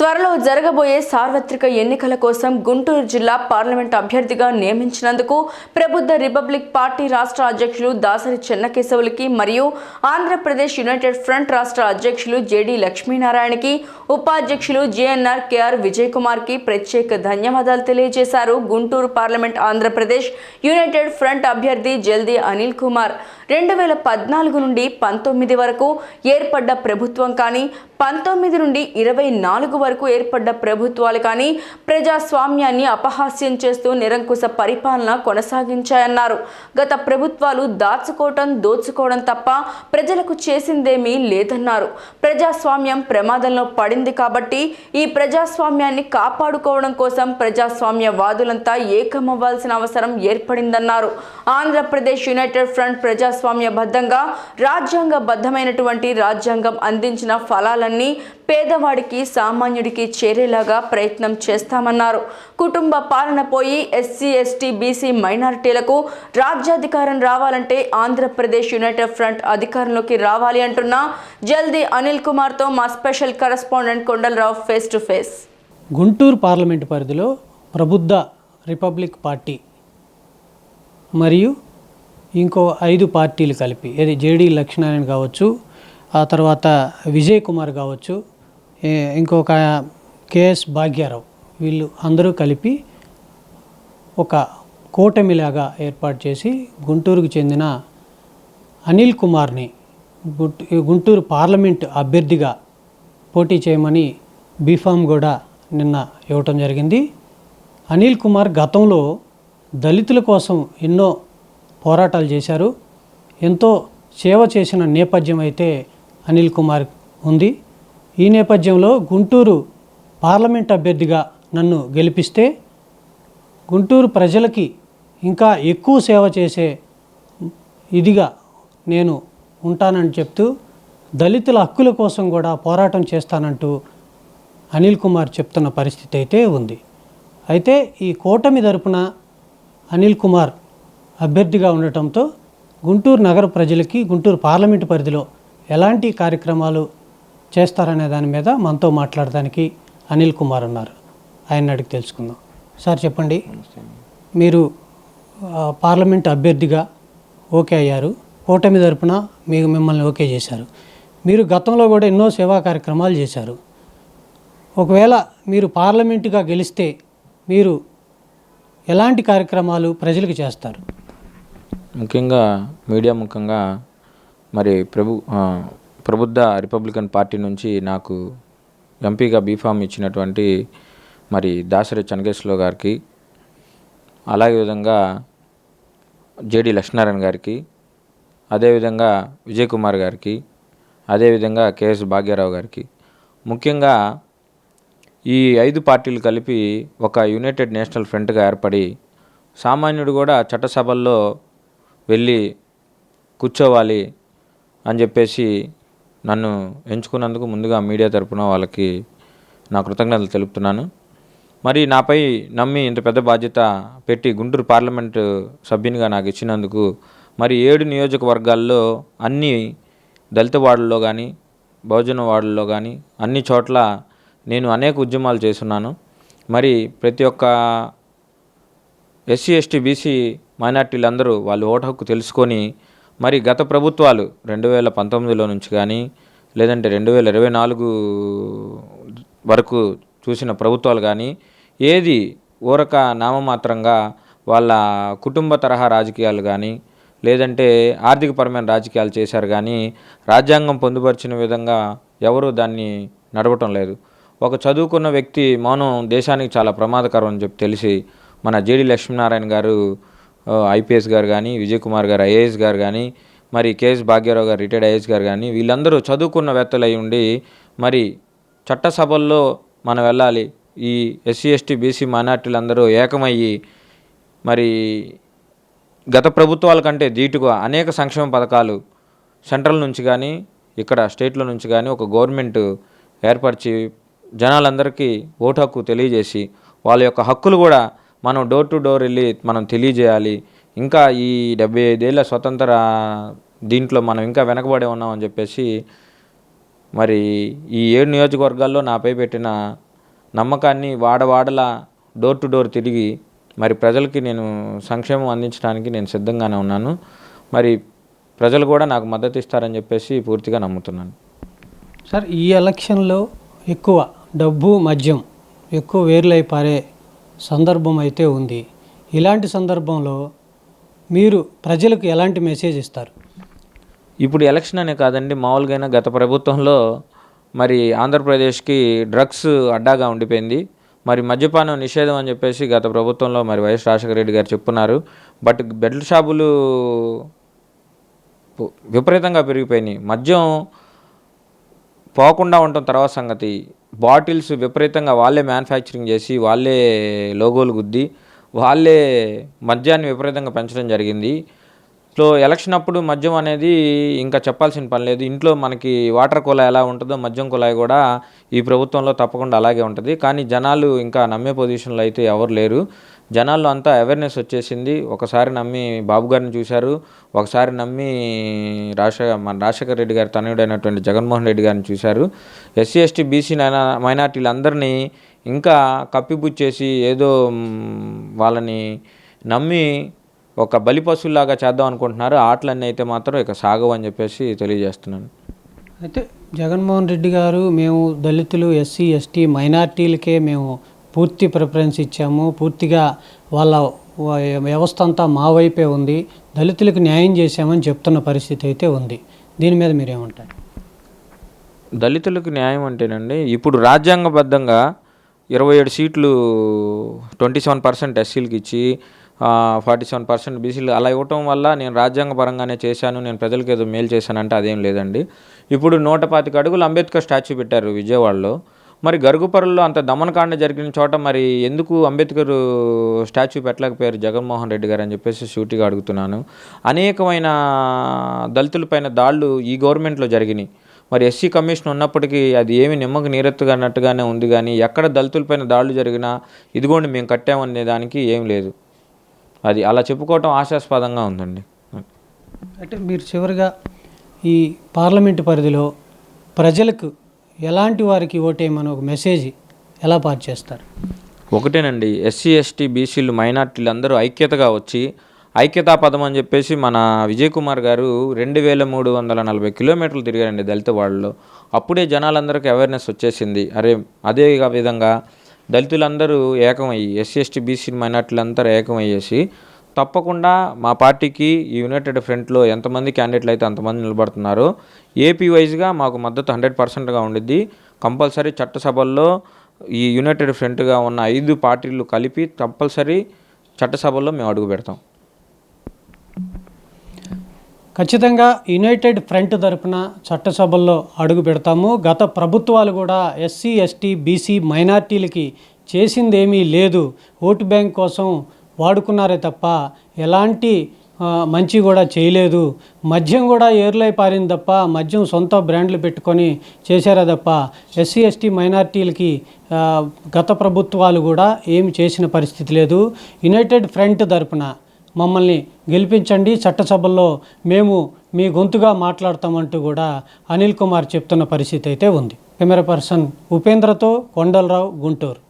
త్వరలో జరగబోయే సార్వత్రిక ఎన్నికల కోసం గుంటూరు జిల్లా పార్లమెంట్ అభ్యర్థిగా నియమించినందుకు ప్రబుద్ధ రిపబ్లిక్ పార్టీ రాష్ట్ర అధ్యక్షులు దాసరి చెన్నకేశవులకి మరియు ఆంధ్రప్రదేశ్ యునైటెడ్ ఫ్రంట్ రాష్ట్ర అధ్యక్షులు జేడి లక్ష్మీనారాయణకి ఉపాధ్యక్షులు జేఎన్ఆర్ కేఆర్ విజయ్ కుమార్కి ప్రత్యేక ధన్యవాదాలు తెలియజేశారు Guntur parliament Andhra Pradesh united front అభ్యర్థి జల్దీ అనిల్ కుమార్. రెండు వేల పద్నాలుగు నుండి పంతొమ్మిది వరకు ఏర్పడ్డ ప్రభుత్వం కానీ పంతొమ్మిది నుండి ఇరవై నాలుగు వరకు ఏర్పడ్డ ప్రభుత్వాలు కానీ ప్రజాస్వామ్యాన్ని అపహాస్యం చేస్తూ నిరంకుశ పరిపాలన కొనసాగించాయన్నారు. గత ప్రభుత్వాలు దాచుకోవటం దోచుకోవడం తప్ప ప్రజలకు చేసిందేమీ లేదన్నారు. ప్రజాస్వామ్యం ప్రమాదంలో పడింది కాబట్టి ఈ ప్రజాస్వామ్యాన్ని కాపాడుకోవడం కోసం ప్రజాస్వామ్యవాదులంతా ఏకమవ్వాల్సిన అవసరం ఏర్పడిందన్నారు. ఆంధ్రప్రదేశ్ యునైటెడ్ ఫ్రంట్ ప్రజాస్వామ్యబద్ధంగా రాజ్యాంగబద్ధమైనటువంటి రాజ్యాంగం అందించిన ఫలాలను పథకాన్ని పేదవాడికి సామాన్యుడికి చేరేలాగా ప్రయత్నం చేస్తామన్నారు. కుటుంబ పాలన పోయి ఎస్సీ ఎస్టీ బీసీ మైనారిటీలకు రాజ్యాధికారం రావాలంటే ఆంధ్రప్రదేశ్ యునైటెడ్ ఫ్రంట్ అధికారంలోకి రావాలి అంటున్న జల్దీ అనిల్ కుమార్తో మా special correspondent Kondalarao face to face. Guntur parliament పరిధిలో ప్రబుద్ధ రిపబ్లిక్ పార్టీ మరియు ఇంకో ఐదు పార్టీలు కలిపి ఏది జేడీ లక్ష్మీనారాయణ కావచ్చు ఆ తర్వాత విజయ్ కుమార్ కావచ్చు ఇంకొక కేఎస్ భాగ్యారావు వీళ్ళు అందరూ కలిపి ఒక కూటమిలాగా ఏర్పాటు చేసి గుంటూరుకు చెందిన అనిల్ కుమార్ని గుంటూరు పార్లమెంట్ అభ్యర్థిగా పోటీ చేయమని బీఫామ్ కూడా నిన్న ఇవ్వటం జరిగింది. అనిల్ కుమార్ గతంలో దళితుల కోసం ఎన్నో పోరాటాలు చేశారు. ఎంతో సేవ చేసిన నేపథ్యం అయితే అనిల్ కుమార్ ఉంది. ఈ నేపథ్యంలో గుంటూరు పార్లమెంట్ అభ్యర్థిగా నన్ను గెలిపిస్తే గుంటూరు ప్రజలకి ఇంకా ఎక్కువ సేవ చేసే ఇదిగా నేను ఉంటానని చెప్తూ దళితుల హక్కుల కోసం కూడా పోరాటం చేస్తానంటూ అనిల్ కుమార్ చెప్తున్న పరిస్థితి అయితే ఉంది. అయితే ఈ కూటమి తరపున అనిల్ కుమార్ అభ్యర్థిగా ఉండటంతో గుంటూరు నగర ప్రజలకి గుంటూరు పార్లమెంటు పరిధిలో ఎలాంటి కార్యక్రమాలు చేస్తారనే దాని మీద మనతో మాట్లాడడానికి అనిల్ కుమార్ ఉన్నారు ఆయన అడిగి తెలుసుకుందాం. సార్ చెప్పండి. మీరు పార్లమెంట్ అభ్యర్థిగా ఓకే అయ్యారు. కూటమి తరపున మీకు మిమ్మల్ని ఓకే చేశారు. మీరు గతంలో కూడా ఎన్నో సేవా కార్యక్రమాలు చేశారు. ఒకవేళ మీరు పార్లమెంటుగా గెలిస్తే మీరు ఎలాంటి కార్యక్రమాలు ప్రజలకు చేస్తారు? ముఖ్యంగా మీడియా ముఖంగా మరి ప్రభు ప్రబుద్ధ రిపబ్లికన్ పార్టీ నుంచి నాకు ఎంపీగా బీఫామ్ ఇచ్చినటువంటి మరి దాసరి చెనకేశ్వరరావు గారికి అలాగే విధంగా జేడి లక్ష్మీనారాయణ గారికి అదేవిధంగా విజయ్ కుమార్ గారికి అదేవిధంగా కేఎస్ భాగ్యారావు గారికి. ముఖ్యంగా ఈ ఐదు పార్టీలు కలిపి ఒక యునైటెడ్ నేషనల్ ఫ్రంట్గా ఏర్పడి సామాన్యుడు కూడా చట్టసభల్లో వెళ్ళి కూర్చోవాలి అని చెప్పేసి నన్ను ఎంచుకున్నందుకు ముందుగా మీడియా తరపున వాళ్ళకి నా కృతజ్ఞతలు తెలుపుతున్నాను. మరి నాపై నమ్మి ఇంత పెద్ద బాధ్యత పెట్టి గుంటూరు పార్లమెంటు సభ్యునిగా నాకు ఇచ్చినందుకు మరి ఏడు నియోజకవర్గాల్లో అన్ని దళిత వార్డుల్లో కానీ బహుజన వార్డుల్లో కానీ అన్ని చోట్ల నేను అనేక ఉద్యమాలు చేస్తున్నాను. మరి ప్రతి ఒక్క ఎస్సీ ఎస్టీ బీసీ మైనార్టీలందరూ వాళ్ళు ఓటు హక్కు తెలుసుకొని మరి గత ప్రభుత్వాలు రెండు వేల పంతొమ్మిదిలో నుంచి కానీ లేదంటే రెండు వేల ఇరవై నాలుగు వరకు చూసిన ప్రభుత్వాలు కానీ ఏది ఊరక నామమాత్రంగా వాళ్ళ కుటుంబ తరహా రాజకీయాలు కానీ లేదంటే ఆర్థికపరమైన రాజకీయాలు చేశారు కానీ రాజ్యాంగం పొందుపరిచిన విధంగా ఎవరు దాన్ని నడవటం లేదు. ఒక చదువుకున్న వ్యక్తి మౌనం దేశానికి చాలా ప్రమాదకరం అని చెప్పి తెలిసి మన జేడి లక్ష్మీనారాయణ గారు ఐపీఎస్ గారు కానీ విజయ్ కుమార్ గారు ఐఏఎస్ గారు కానీ మరి కేఎస్ భాగ్యరావు గారు రిటైర్డ్ ఐఏఎస్ గారు కానీ వీళ్ళందరూ చదువుకున్న వేత్తలు అయి ఉండి మరి చట్టసభల్లో మనం వెళ్ళాలి. ఈ ఎస్సీ ఎస్టీ బీసీ మైనార్టీలందరూ ఏకమయ్యి మరి గత ప్రభుత్వాల కంటే దీటుగా అనేక సంక్షేమ పథకాలు సెంట్రల్ నుంచి కానీ ఇక్కడ స్టేట్లో నుంచి కానీ ఒక గవర్నమెంట్ ఏర్పరిచి జనాలందరికీ ఓటు హక్కు తెలియజేసి వాళ్ళ యొక్క హక్కులు కూడా మనం డోర్ టు డోర్ వెళ్ళి మనం తెలియజేయాలి. ఇంకా ఈ డెబ్బై ఐదేళ్ళ స్వతంత్ర దీంట్లో మనం ఇంకా వెనకబడి ఉన్నామని చెప్పేసి మరి ఈ ఏడు నియోజకవర్గాల్లో నాపై పెట్టిన నమ్మకాన్ని వాడవాడలా డోర్ టు డోర్ తిరిగి మరి ప్రజలకి నేను సంక్షేమం అందించడానికి నేను సిద్ధంగానే ఉన్నాను. మరి ప్రజలు కూడా నాకు మద్దతు ఇస్తారని చెప్పేసి పూర్తిగా నమ్ముతున్నాను. సార్ ఈ ఎలక్షన్లో ఎక్కువ డబ్బు మద్యం ఎక్కువ వేర్లై పారే సందర్భం అయితే ఉంది. ఇలాంటి సందర్భంలో మీరు ప్రజలకు ఎలాంటి మెసేజ్ ఇస్తారు? ఇప్పుడు ఎలక్షన్ అనే కాదండి మామూలుగా గత ప్రభుత్వంలో మరి ఆంధ్రప్రదేశ్కి డ్రగ్స్ అడ్డాగా ఉండిపోయింది. మరి మద్యపానం నిషేధం అని చెప్పేసి గత ప్రభుత్వంలో మరి వైఎస్ రాజశేఖర రెడ్డి గారు చెప్పున్నారు. బట్ బెడ్ల షాపులు విపరీతంగా పెరిగిపోయినాయి. మద్యం పోకుండా ఉండటం తర్వాత సంగతి. బాటిల్స్ విపరీతంగా వాళ్ళే మ్యానుఫ్యాక్చరింగ్ చేసి వాళ్ళే లోగోలు గుద్ది వాళ్ళే మద్యాన్ని విపరీతంగా పెంచడం జరిగింది. సో ఎలక్షన్ అప్పుడు మద్యం అనేది ఇంకా చెప్పాల్సిన పని లేదు. ఇంట్లో మనకి వాటర్ కుళాయి ఎలా ఉంటుందో మద్యం కుళాయి కూడా ఈ ప్రభుత్వంలో తప్పకుండా అలాగే ఉంటుంది. కానీ జనాలు ఇంకా నమ్మే పొజిషన్లో అయితే ఎవరు లేరు. జనాల్లో అంతా అవేర్నెస్ వచ్చేసింది. ఒకసారి నమ్మి బాబు గారిని చూశారు. ఒకసారి నమ్మి రాజశేఖర్ మన రాజశేఖర్ రెడ్డి గారి తనయుడైనటువంటి జగన్మోహన్ రెడ్డి గారిని చూశారు. ఎస్సీ ఎస్టీ బీసీ మైనార్టీలందరినీ ఇంకా కప్పిపుచ్చేసి ఏదో వాళ్ళని నమ్మి ఒక బలి పశువులాగా చేద్దాం అనుకుంటున్నారు. ఆటలన్నీ అయితే మాత్రం ఇక సాగవు అని చెప్పేసి తెలియజేస్తున్నాను. అయితే జగన్మోహన్ రెడ్డి గారు మేము దళితులు ఎస్సీ ఎస్టీ మైనార్టీలకే మేము పూర్తి ప్రిఫరెన్స్ ఇచ్చాము. పూర్తిగా వాళ్ళ వ్యవస్థ అంతా మా వైపే ఉంది. దళితులకు న్యాయం చేశామని చెప్తున్న పరిస్థితి అయితే ఉంది. దీని మీద మీరేమంటారు? దళితులకు న్యాయం అంటేనండి ఇప్పుడు రాజ్యాంగబద్ధంగా ఇరవై ఏడు సీట్లు ట్వంటీ సెవెన్ పర్సెంట్ ఎస్సీలకి ఇచ్చి ఫార్టీ సెవెన్ పర్సెంట్ బీసీలు అలా ఇవ్వటం వల్ల నేను రాజ్యాంగపరంగానే చేశాను నేను ప్రజలకు ఏదో మేలు చేశానంటే అదేం లేదండి. ఇప్పుడు నూట పాతిక అడుగులు అంబేద్కర్ స్టాచ్యూ పెట్టారు విజయవాడలో. మరి గరుగుపరుల్లో అంత దమనకాండ జరిగిన చోట మరి ఎందుకు అంబేద్కర్ స్టాచ్యూ పెట్టలేకపోయారు జగన్మోహన్ రెడ్డి గారు అని చెప్పేసి షూటిగా అడుగుతున్నాను. అనేకమైన దళితులపైన దాళ్ళు ఈ గవర్నమెంట్లో జరిగినాయి. మరి ఎస్సీ కమిషన్ ఉన్నప్పటికీ అది ఏమి నిమ్మకు నీరెత్తుగా అన్నట్టుగానే ఉంది కానీ ఎక్కడ దళితులపైన దాడులు జరిగినా ఇదిగోండి మేము కట్టామనే దానికి ఏం లేదు. అది అలా చెప్పుకోవటం ఆశాస్పదంగా ఉందండి. అంటే మీరు చివరిగా ఈ పార్లమెంటు పరిధిలో ప్రజలకు ఎలాంటి వారికి ఓటేయమని ఒక మెసేజ్ ఎలా పాస్ చేస్తారు? ఒకటేనండి ఎస్సీ ఎస్టీ బీసీలు మైనార్టీలు అందరూ ఐక్యతగా వచ్చి ఐక్యతా పదం అని చెప్పేసి మన విజయ్ కుమార్ గారు రెండు వేల మూడు వందల నలభై కిలోమీటర్లు తిరిగారండి దళిత వాళ్ళలో అప్పుడే జనాలందరికీ అవేర్నెస్ వచ్చేసింది. అరే అదే విధంగా దళితులందరూ ఏకమయ్యి ఎస్సీ ఎస్టీ బీసీ మైనార్టీలందరూ ఏకమయ్యేసి తప్పకుండా మా పార్టీకి ఈ యునైటెడ్ ఫ్రంట్లో ఎంతమంది క్యాండిడేట్లు అయితే అంతమంది నిలబడుతున్నారో. ఏపీ వైజ్గా మాకు మద్దతు హండ్రెడ్ పర్సెంట్గా ఉండిద్ది. కంపల్సరీ చట్టసభల్లో ఈ యునైటెడ్ ఫ్రంట్గా ఉన్న ఐదు పార్టీలు కలిపి కంపల్సరీ చట్టసభల్లో మేము అడుగు పెడతాం ఖచ్చితంగా యునైటెడ్ ఫ్రంట్ తరపున చట్టసభల్లో అడుగు పెడతాము. గత ప్రభుత్వాలు కూడా ఎస్సీ ఎస్టీ బీసీ మైనార్టీలకి చేసిందేమీ లేదు. ఓటు బ్యాంక్ కోసం వాడుకున్నారే తప్ప ఎలాంటి మంచి కూడా చేయలేదు. మద్యం కూడా ఏర్లై పారింది తప్ప మద్యం సొంత బ్రాండ్లు పెట్టుకొని చేశారా తప్ప ఎస్సీ ఎస్టీ మైనార్టీలకి గత ప్రభుత్వాలు కూడా ఏమి చేసిన పరిస్థితి లేదు. యునైటెడ్ ఫ్రంట్ తరపున మమ్మల్ని గెలిపించండి చట్టసభల్లో. మేము మీ గొంతుగా మాట్లాడతామంటూ కూడా అనిల్ కుమార్ చెప్తున్న పరిస్థితి అయితే ఉంది. కెమెరా పర్సన్ ఉపేంద్రతో కొండలరావు గుంటూరు.